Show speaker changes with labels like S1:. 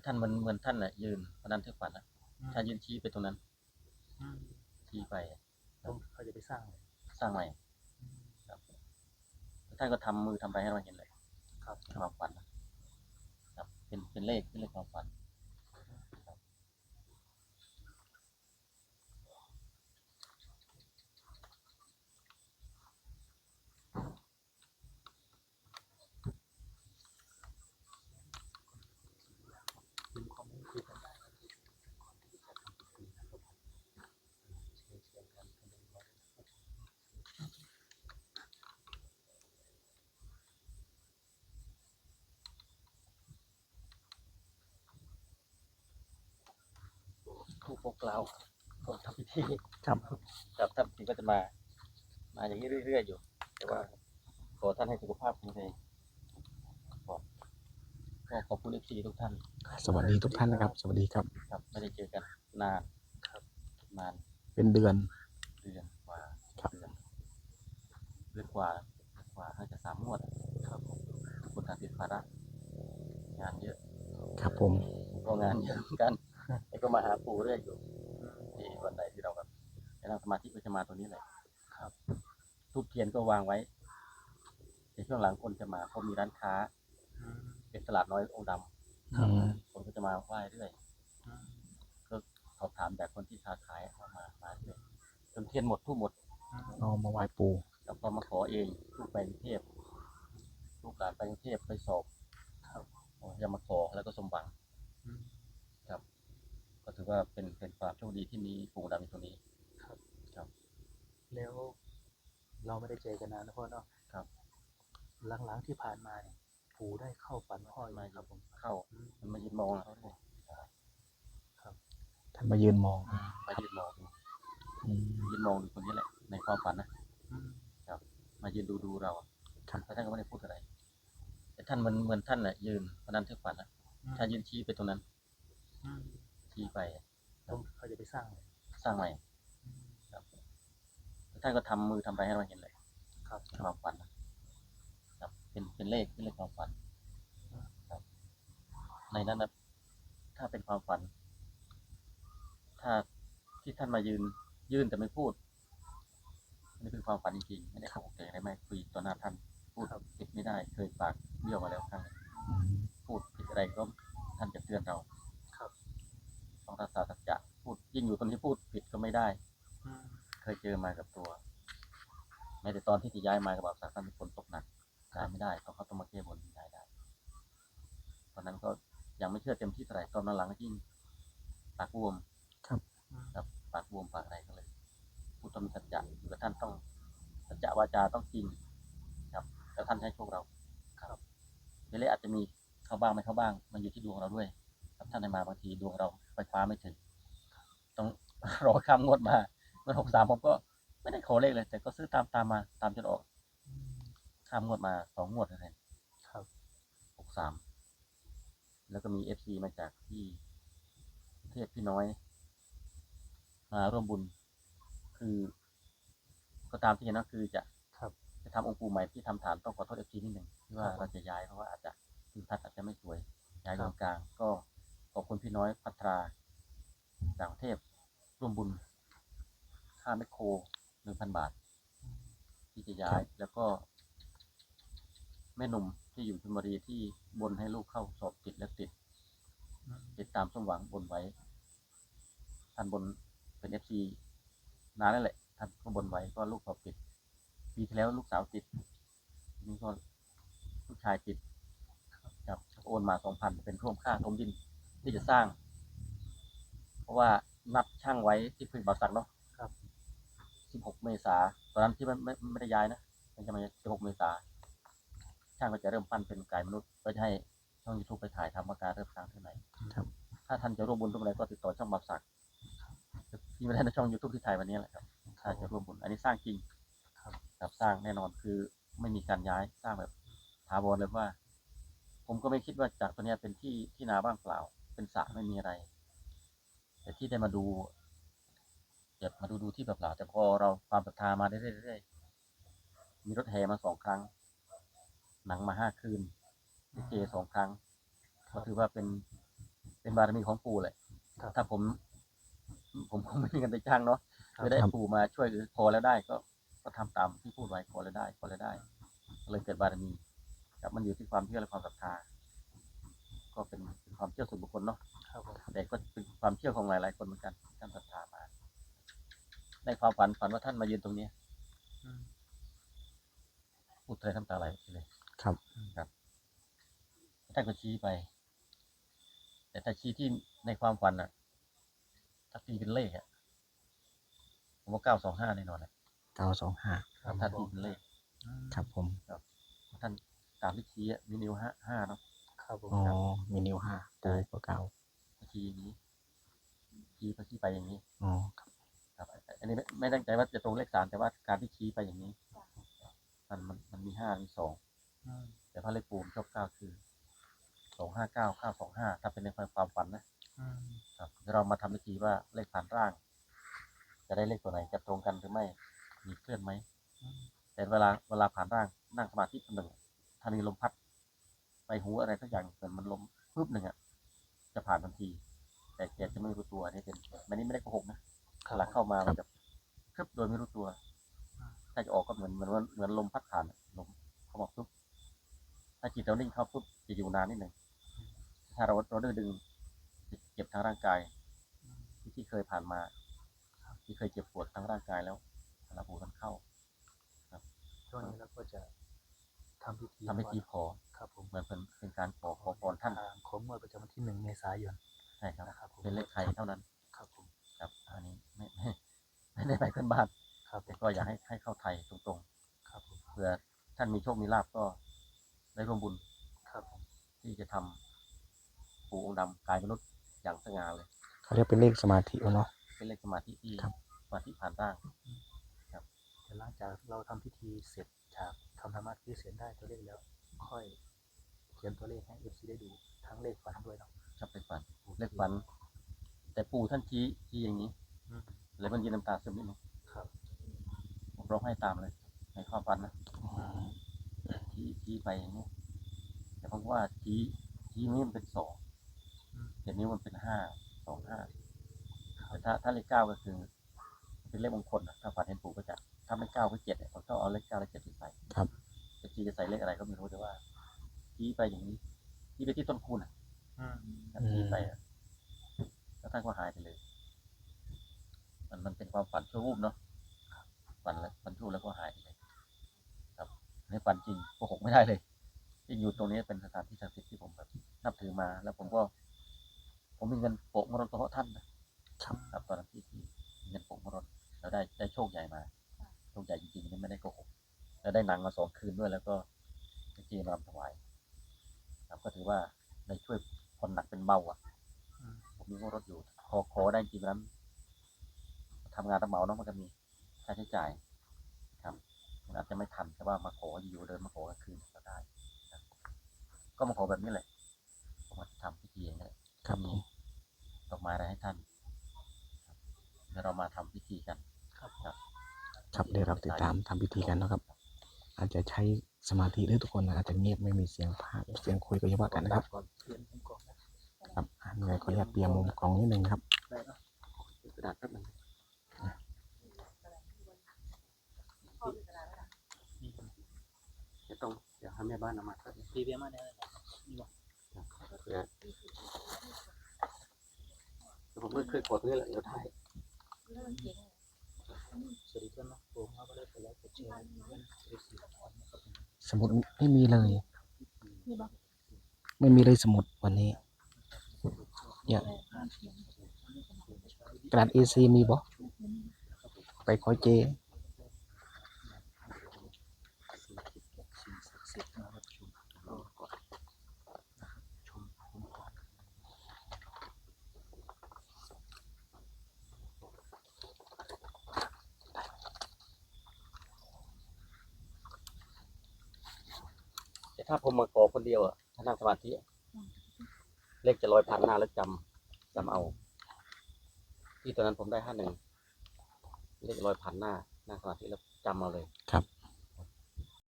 S1: แต่ท่านเหมันเหมือนท่านน่ะยืนวันนั้นที่ฝันนะ
S2: อืม
S1: ท่านยืนชี้ไปตรงนั้น
S2: อืม
S1: ชี้ไป
S2: ผมเขาจะไปสร้างเลย
S1: สร้างใหม่ครับแล้วท่านก็ทำมือทำไปให้เราเห็นเลย
S2: ครับ
S1: ความฝันนะครับเป็นเป็นเลขเป็นเลขความฝัน
S2: พิมพ์คอมเมนต์คุยกันได้นะที่คนที่จะทำพิธีนะครับผมเชียร์เชียร์กันกันเลยว่านะครับ
S1: ผู้ปกเราคนทำพิธี
S2: ครับ
S1: ครับท่านพิธีก็จะมา มาอย่างนี้เรื่อยๆอยู่ แต่ว่าขอท่านให้สุขภาพแข็งแรงก่อนก็ขอบคุณเอฟซีทุกท่าน
S3: สวัสดีทุกท่านนะครับ สวัสดีครับ
S1: ครับ ไม่ได้เจอกันนาน
S2: ครับ
S1: นาน
S3: เป็นเดือน
S1: เดือนกว่า
S3: ครับ
S1: เดือนเดือนกว่าเดือนกว่าน่าจะสามงวด
S2: ครับผม
S1: ทุกคนต่างติดภาระงานเยอะ
S3: ครับผม
S1: ก็งานเยอะเหมือนกัน แต่ก็มาหาปู่เรื่อยอยู่ที่วันใดที่เราแบบไปนั่งสมาธิก็จะมาตัวนี้แหละ
S2: ครับ
S1: ทูบเทียนก็วางไว้ในช่วงหลังคนจะมาเขามีร้านค้า
S2: อืม
S1: เป็นตลาดน้อยองค์ดำ
S3: อืม
S1: คนก็จะมาไหว้เรื่อย
S2: อืม
S1: ก็สอบถามจากคนที่ค้าขายว่ามามาเรื่อยจนเทียนหมดทูบหมด
S2: อืม
S3: เอามาไหว้ปู
S1: แล้วก็มาขอเองลูกไปกรุงเทพลูกหลานไปกรุงเทพไปสอบ
S2: ครับ
S1: จะมาขอแล้วก็สมหวัง
S2: อืม
S1: ก็ถือว่าเป็นเป็นความโชคดีที่มีปู่ดำอยู่ตรงนี้
S2: แล้วเราไม่ได้เจอกันนานนะพ่อเนาะ
S1: ครับ
S2: หลังๆที่ผ่านมาเนี่ยปู่ได้เข้าฝันพ่ออยู่
S1: มา
S2: ครับผม
S1: เข้า
S2: อืม
S1: มันมายืนมองเราด้วย
S3: ท่านมายืนมอง
S1: มายืนมอง
S3: อืม
S1: ยืนมองดูคนนี้แหละ ในความฝันนะ
S2: อืม
S1: มายืนดูดูเราอะ
S3: ครับ
S1: แต่ท่านก็ไม่ได้พูดอะไร แต่ท่านเหมันเหมือนท่านน่ะยืนวันนั้นที่ฝันนะท่านยืนชี้ไปตรงนั้น
S2: อืม
S1: ชี้ไป
S2: ผมเขาจะไปสร้างเลย
S1: สร้างใหม่
S2: อืม
S1: แล้วท่านก็ทำมือทำไปให้เราเห็นเลย
S2: ครับ
S1: ความฝันนะครับ เป็นเป็นเลขเป็นเลขความฝันครับ ในนั้นนะถ้าเป็นความฝัน ถ้าที่ท่านมายืน ยืนแต่ไม่พูดอันนี้เป็นความฝันจริงๆไม่ได้เข้าใจอะไรไม่คุยต่อหน้าท่านพูดผิดไม่ได้เคยปากเบี้ยวมาแล้วครั้งหนึ่ง
S3: อืม
S1: พูดผิดอะไรก็ท่านจะเตือนเรา
S2: ครับ
S1: ต้องรักษาสัจจะพูดยิ่งอยู่ตรงที่พูดผิดก็ไม่ได้
S2: อืม
S1: เคยเจอมากับตัวแม้แต่ตอนที่จะย้ายมากับบ่าวสาวท่านมีฝนตกหนักย้ายไม่ได้ต้องเขาต้องมาแก้บนย้ายได้ตอนนั้นก็ยังไม่เชื่อเต็มที่เท่าไหร่ตอนหลังๆยิ่งปากบวม
S2: อืม
S1: ครับปากบวมปากอะไรก็เลยพูดต้องมีสัจจะอยู่กับท่านต้องสัจจะวาจาต้องจริงครับแล้วท่านให้โชคเราครับเวลาอาจจะมีเข้าบ้างไม่เข้าบ้าง มันอยู่ที่ดวงเราด้วย ครับท่านให้มาบางทีดวงเราไฟฟ้าไม่ถึง ต้องรอข้ามงวดมาเมื่อหกสามผมก็ไม่ได้ขอเลขเลย แต่ก็ซื้อตามตามมาตามจนออก
S2: อืม
S1: ข้ามงวดมาสองงวดเลย
S2: ครับ
S1: หกสามแล้วก็มีเอฟซีมาจากที่ประเทศพี่น้อยมาร่วมบุญ คือ ก็ตามที่เห็นนะคือจะ
S2: ครับ
S1: จะทำองค์ปู่ใหม่ที่ทำฐานต้องขอโทษเอฟซีนิดหนึ่งที่ว่า
S2: ครับ
S1: เราจะย้ายเพราะว่าอาจจะทิวทัศน์อาจจะไม่สวยย้าย
S2: ค
S1: ต
S2: รั
S1: ร
S2: บ
S1: งกลางก็ ขอบคุณพี่น้อยพัทราจากกรุงเทพร่วมบุญค่าแมคโครหนึ่งพันบาท ที่จะย้ายแล้วก็ แม่หนุ่มที่อยู่ชลบุรีที่บนให้ลูกเข้าสอบติดและติด ติดตามสมหวังบนไว้ ท่านบนเป็นเอฟซีนานแล้วแหละ ท่านก็บนไว้ก็ลูกสอบติดปีที่แล้วลูกสาวติดนี่ก็ลูกชายติดครับโอนมาสองพันเป็นร่วมค่าทมดิน ที่จะสร้าง เพราะว่านัดช่างไว้ที่พึ่งบาสักเนาะ
S2: ครับ
S1: สิบหกเมษาตอนนั้นที่ไม่ไม่ไม่ได้ย้ายนะมันจะมาสิบหกเมษาช่างก็จะเริ่มปั้นเป็นกายมนุษย์ก็จะให้ช่องยูทูบไปถ่ายทำว่าการเริ่มสร้างที่ไหน
S3: ครับ
S1: ถ้าท่านจะร่วมบุญร่วมอะไรก็ติดต่อช่องบาสักที่ไม่ได้ในช่องยูทูบที่ถ่ายวันนี้แหละครับถ้าจะร่วมบุญอันนี้สร้างจริง
S2: ครับ
S1: ครับสร้างแน่นอนคือไม่มีการย้ายสร้างแบบถาวรเลยว่า ผมก็ไม่คิดว่าจากตัวเนี้ยเป็นที่ที่นาบ้างเปล่า เป็นสระไม่มีอะไร แต่ที่ได้มาดูแบบมาดูดูที่เปล่าๆแต่พอเราความศรัทธามาเรื่อยๆมีรถแห่มาสองครั้ง หนังมาห้าคืนลิเกสองครั้ง ก็ถือว่าเป็นเป็นบารมีของปู่แหละ
S2: ครับ
S1: ถ้าผม ผมคงไม่มีเงินไปจ้างเนาะ
S2: ครับ
S1: ไม่ได้ปู่มาช่วยหรือพอแล้วได้ก็ก็ทำตามที่พูดไว้พอแล้วได้พอแล้วได้ก็เลยเกิดบารมีครับมันอยู่ที่ความเชื่อและความศรัทธา ก็เป็นเป็นความเชื่อส่วนบุค คลเนาะ
S2: ครับผม
S1: แต่ก็เป็นความเชื่อของหลาย ๆ คนเหมือนกันท่านศรัทธามาในความฝันฝันว่าท่านมายืนตรงนี้
S2: อืม
S1: พูดเลยน้ำตาไหลเลย
S3: ครับ
S1: ครับท่านก็ชี้ไป แต่ถ้าชี้ที่ในความฝันอะ ถ้าตีเป็นเลขอะผมว่าเก้าสองห้าแน่นอนแหละ
S3: เก้าสองห้า
S2: ครับ
S1: ท่าน
S2: ผ
S1: ตี
S2: ม
S1: เป็นเลข
S2: อืม
S3: ครับผม
S1: ท่านตามที่ชี้อะมีนิ้วห้าห้าเนาะ
S2: ครับผม
S3: อ๋อมีนิ้วห้าปูก็เก้า
S1: ชี้อย่างนี้ชี้ไปชี้ไปอย่างนี้
S3: อ๋อครับ
S1: ครับอันนี้ไม่ไม่ตั้งใจว่าจะตรงเลขสามแต่ว่าการที่ชี้ไปอย่างนี้ มันมันมันมีห้ามีสอง
S2: อืม
S1: แต่พระเลขปูมชอบเก้าคือสองห้าเก้าเก้าสองห้าถ้าเป็นในความความฝันนะ
S2: อืม
S1: ครับเดี๋ยวเรามาทำพิธีว่าเลขผ่านร่าง จะได้เลขตัวไหนจะตรงกันหรือไม่มีเคลื่อนไหม
S2: อืม
S1: แต่เวลาเวลาผ่านร่างนั่งสมาธิคนหนึ่งถ้ามีลมพัด ไปหูอะไรสักอย่างเหมือนมันลมพึบหนึ่งอะจะผ่านทันที แต่แกจะไม่รู้ตัวอันนี่เป็นมันนี่ไม่ได้โกหกนะ
S2: ครั
S1: เว
S2: บ
S1: ลาเข้ามามันจะพึบโดยไม่รู้ตัว ถ้าจะออกก็เหมือนเหมือนว่าเหมือนลมพัดผ่านอะลมเข้ามาปุ๊บถ้าจิตเรานิ่งเข้าปุ๊บจะอยู่นานนิดหนึ่งถ้าเราเราดื้อดึงจะเจ็บทางร่างกายที่ที่เคยผ่านมา ที่เคยเจ็บปวดทั้งร่างกายแล้วระบูมันเข้า
S2: ช่วงนี้เราก็จะ ทำพิธี
S1: ทำพิธีขอ
S2: ครับผม
S1: เหมือนเป็นเป็นการขอขอพรท่าน
S2: ทางของงวดประจำวันที่หนึ่งเมษายน
S1: ใช่ครับ
S2: นะครับผม
S1: เป็นเลขไทยเท่านั้น
S2: ครับผม
S1: ครับอันนี้ไม่ไม่ไม่ได้ไปขึ้นบ้าน
S2: ครับผ
S1: แต่
S2: ม
S1: ก็อยากให้ให้เข้าไทยตรง
S2: ครับผม
S1: ๆเผื่อท่านมีโชคมีลาบก็ได้ร่วมบุญ
S2: ครับผม
S1: ที่จะทำปู่องค์ดำกายมนุษย์อย่างสง่าเลย
S3: เขาเรียกเป็นเลขสมาธิวะเนาะ
S1: เป็นเลขสมาธิที่
S3: ครับ
S1: สมาธิผ่านร่าง
S2: เดี๋ยวหลังจากเราทำพิธีเสร็จจาก ทำธรรมะที่เสร็จได้ตัวเลขแล้ว ค่อย เขียนตัวเลขให้เอฟซีได้ดูทั้งเลขฝันด้วยเนาะ
S1: ชอบเลขฝันเลขฝัน แต่ปู่ท่านชี้ชี้อย่างนี้
S2: อืม
S1: เลยมันยืนน้ำตาซึมนิดนึง
S2: ครับ
S1: ผมร้องไห้ตามเลย ในความฝันนะ
S3: อ๋อ
S1: ชี้ชี้ไปอย่างนี้ แต่ผมว่าชี้ชี้นี้มันเป็นสอง
S2: อืม
S1: เห็นนิ้วมันเป็นห้าสองห้าแต่ถ้าถ้าเลขเก้าก็คือ เป็นเลขมงคลนะถ้าฝันเห็นปู่ก็จะ ถ้าไม่เก้าก็เจ็ดเนี่ยผมก็เอาเลขเก้าเลขเจ็ดไปใส่
S3: ครับ
S1: จะชี้จะใส่เลขอะไรก็ไม่รู้แต่ว่าชี้ไปอย่างนี้ชี้ไปที่ต้นคูณอะ
S2: อืม
S1: ท่านชี้ไปอะแล้วท่านก็หายไปเลย มันมันเป็นความฝันชั่ววูบเนาะฝันแล้วฝันชั่วแล้วก็หายไปเลย ครับอันนี้ฝันจริงโกหกไม่ได้เลยที่อยู่ตรงนี้เป็นสถานที่ศักดิ์สิทธิ์ที่ผมแบบนับถือมา แล้วผมก็ ผมมีเงินโปะมรดกท่านนะครับครับตอนนั้นที่ที่มีเงินโปะมรดกแล้วได้ได้โชคใหญ่มา โชคใหญ่จริงๆนี่ไม่ได้โกหกแล้วได้หนังมาสองคืนด้วย แล้วก็ได้จีรำถวายครับก็ถือว่าได้ช่วยคนหนักเป็นเบาอะ
S2: อืม
S1: ผมมีงบรถอยู่ขอขอได้จริงๆนั้นทำงานรับเหมาเนาะมันก็มีค่าใช้จ่าย ครับมันอาจจะไม่ทันแต่ว่ามาขออยู่ๆเดินมาขอกลางคืนก็ได้ครับก็มาขอแบบนี้แหละผมมาทำพิธีอย่างนี้แหละ
S3: ครับผ
S1: มี
S3: ม
S1: ดอกไม้อะไรให้ท่านครับเดี๋ยวเรามาทำพิธีกัน
S2: ครับ
S1: ครับ
S3: ครับเดี๋ยวเราติดตามทำพิธีกันนะครับ อาจจะใช้สมาธิด้วยทุกคนนะอาจจะเงียบไม่มีเสียงภาคเสียงคุยก็อย่าว่ากันนะครับ
S2: ก่อนเตรียมผมก่อนนะ
S3: ครับอะยังไงขออนุญาตเตรียมมุมกล้องนิดนึงครับ
S2: ได้เนาะ
S1: กระดาษแป๊บหนึง
S2: นี่
S1: จะต้องเดี๋ยวให้แม่บ้านเอามาแป๊บนึง
S2: ตีเบียมาได้เลยนี่บอก
S1: เพื่อแต่ผมไม่เคยกดนี่แหละเดี๋ยวถ่าย
S2: สมุด
S3: ไม่มีเลย ไม่มีเลยสมุดวันนี้เนี่ยกระดาษ A4 มีบ่ไปขอเจ
S2: สิ่งศักดิ์สิทธิ์นะครับชมรอก่อนนะครับชมผมก่อน
S1: แต่ ถ้าผมมาขอคนเดียวอะถ้านั่งสมาธิเลขจะลอยผ่านหน้าแล้วจำจำเอา ที่ตอนนั้นผมได้ห้าหนึ่งเลขลอยผ่านหน้าหน้าสมาธิแล้วจำเอาเลย